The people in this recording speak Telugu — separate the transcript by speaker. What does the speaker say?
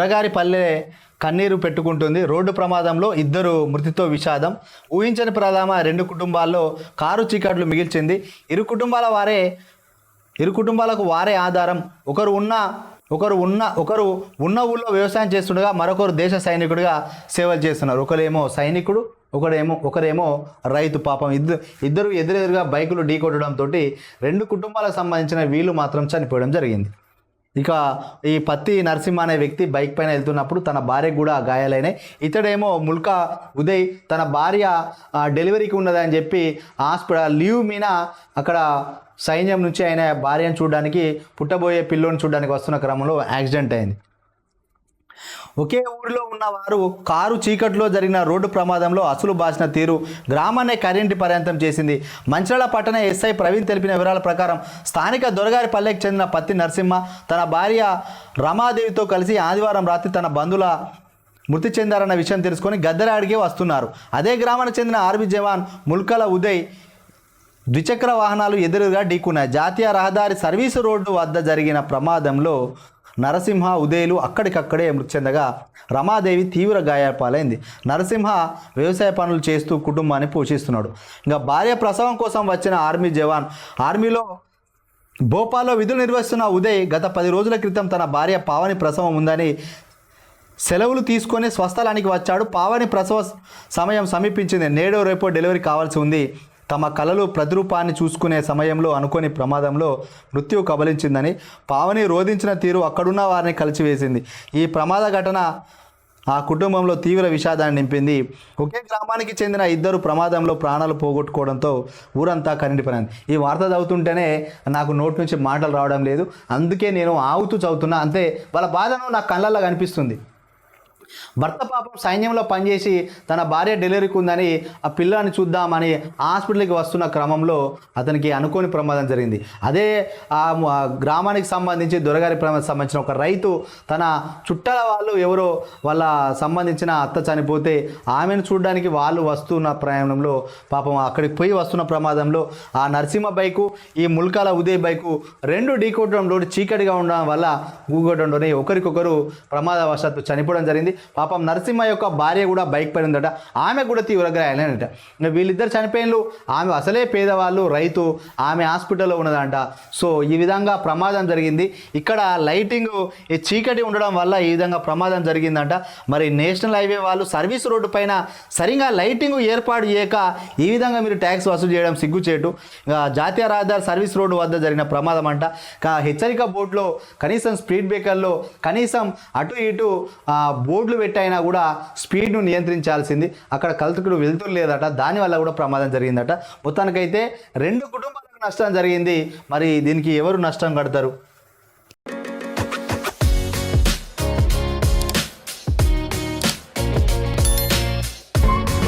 Speaker 1: అత్తగారి పల్లె కన్నీరు పెట్టుకుంటుంది. రోడ్డు ప్రమాదంలో ఇద్దరు మృతితో విషాదం. ఊహించని ప్రధాన రెండు కుటుంబాల్లో కారు చీకట్లు మిగిల్చింది. ఇరు కుటుంబాల వారే ఇరు కుటుంబాలకు వారే ఆధారం. ఒకరు ఉన్న ఒకరు ఉన్న ఒకరు ఉన్న ఊళ్ళో వ్యవసాయం చేస్తుండగా మరొకరు దేశ సైనికుడిగా సేవలు చేస్తున్నారు. ఒకరేమో సైనికుడు ఒకడేమో ఒకరేమో రైతు పాపం. ఇద్దరు ఇద్దరు ఎదురెదురుగా బైకులు ఢీకొట్టడంతో రెండు కుటుంబాలకు సంబంధించిన వీళ్ళు మాత్రం చనిపోవడం జరిగింది. ఇక ఈ పత్తి నరసింహ అనే వ్యక్తి బైక్ పైన వెళ్తున్నప్పుడు తన భార్యకు కూడా గాయాలైనాయి ఇతడేమో ముల్కా ఉదయ్ తన భార్య డెలివరీకి ఉన్నదని చెప్పి హాస్పిటల్ లీవ్ మీద అక్కడ సైన్యం నుంచి ఆయన భార్యను చూడడానికి పుట్టబోయే పిల్లోని చూడడానికి వస్తున్న క్రమంలో యాక్సిడెంట్ అయింది. ఒకే ఊరిలో ఉన్నవారు కారు చీకట్లో జరిగిన రోడ్డు ప్రమాదంలో అసలు బాసిన తీరు గ్రామాన్ని కరెంటు పర్యంతం చేసింది. మంచిరాల పట్టణ ఎస్ఐ ప్రవీణ్ తెలిపిన వివరాల ప్రకారం స్థానిక దొరగారి పల్లెకి చెందిన పత్తి నరసింహ తన భార్య రమాదేవితో కలిసి ఆదివారం రాత్రి తన బంధువుల మృతి చెందారన్న విషయం తెలుసుకొని గద్దెరాడికి వస్తున్నారు. అదే గ్రామానికి చెందిన ఆర్మీ జవాన్ ముల్కల ఉదయ్ ద్విచక్ర వాహనాలు ఎదురుగా ఢీకున్నాయి. జాతీయ రహదారి సర్వీసు రోడ్డు వద్ద జరిగిన ప్రమాదంలో నరసింహ ఉదయలు అక్కడికక్కడే మృతి చెందగా రమాదేవి తీవ్ర గాయపాలైంది నరసింహ వ్యవసాయ పనులు చేస్తూ కుటుంబాన్ని పోషిస్తున్నాడు. ఇంకా భార్య ప్రసవం కోసం వచ్చిన ఆర్మీ జవాన్ ఆర్మీలో భోపాల్లో విధులు నిర్వహిస్తున్న ఉదయ్ గత పది రోజుల క్రితం తన భార్య పావని ప్రసవం ఉందని సెలవులు తీసుకొని స్వస్థలానికి వచ్చాడు. పావని ప్రసవ సమయం సమీపించింది. నేడో రేపో డెలివరీ కావాల్సి ఉంది. తమ కళలు ప్రతిరూపాన్ని చూసుకునే సమయంలో అనుకోని ప్రమాదంలో మృత్యువు కబలించిందని పావని రోధించిన తీరు అక్కడున్న వారిని కలిసివేసింది ఈ ప్రమాద ఘటన ఆ కుటుంబంలో తీవ్ర విషాదాన్ని నింపింది. ఒకే గ్రామానికి చెందిన ఇద్దరు ప్రమాదంలో ప్రాణాలు పోగొట్టుకోవడంతో ఊరంతా కరెంటిపోయింది ఈ వార్త చదువుతుంటేనే నాకు నోటి నుంచి మాటలు రావడం లేదు. అందుకే నేను ఆగుతూ చదువుతున్నా. అంతే. వాళ్ళ బాధను నా కళ్ళల్లో కనిపిస్తుంది. భర్త పాపం సైన్యంలో పనిచేసి తన భార్య డెలివరీకి ఉందని ఆ పిల్లాన్ని చూద్దామని హాస్పిటల్కి వస్తున్న క్రమంలో అతనికి అనుకోని ప్రమాదం జరిగింది. అదే ఆ గ్రామానికి సంబంధించి దొరగారి ప్రమాదం సంబంధించిన ఒక రైతు తన చుట్టాల వాళ్ళు ఎవరో వాళ్ళ సంబంధించిన అత్త చనిపోతే ఆమెను చూడడానికి వాళ్ళు వస్తున్న ప్రయాణంలో పాపం అక్కడికి పోయి వస్తున్న ప్రమాదంలో ఆ నరసింహ బైకు ఈ ముల్కాల ఉదయ్ బైకు రెండు ఢీకొట్టడంలో చీకటిగా ఉండడం వల్ల గూగొట్టడంలోనే ఒకరికొకరు ప్రమాదవశాత్తు చనిపోవడం జరిగింది. పాపం నరసింహ యొక్క భార్య కూడా బైక్ పడిందట ఉందట. ఆమె కూడా తీవ్ర వీళ్ళిద్దరు చనిపోయిన ఆమె అసలే పేదవాళ్ళు రైతు ఆమె హాస్పిటల్లో ఉన్నదంట. సో ఈ విధంగా ప్రమాదం జరిగింది. ఇక్కడ లైటింగ్ ఈ చీకటి ఉండడం వల్ల ఈ విధంగా ప్రమాదం జరిగిందంట. మరి నేషనల్ హైవే వాళ్ళు సర్వీస్ రోడ్డు పైన సరిగా లైటింగ్ ఏర్పాటు చేయక ఈ విధంగా మీరు ట్యాక్స్ వసూలు చేయడం సిగ్గుచేటు. జాతీయ రహదారి సర్వీస్ రోడ్డు వద్ద జరిగిన ప్రమాదం అంట హెచ్చరిక బోర్డులో కనీసం స్పీడ్ బ్రేకర్లో కనీసం అటు ఇటు బోర్డు బోర్డులు పెట్టైనా కూడా స్పీడ్ను నియంత్రించాల్సింది. అక్కడ కలుతుకుడు వెళ్తురు లేదట దానివల్ల కూడా ప్రమాదం జరిగిందట. మొత్తానికైతే రెండు కుటుంబాలకు నష్టం జరిగింది. మరి దీనికి ఎవరు నష్టం కడతారు?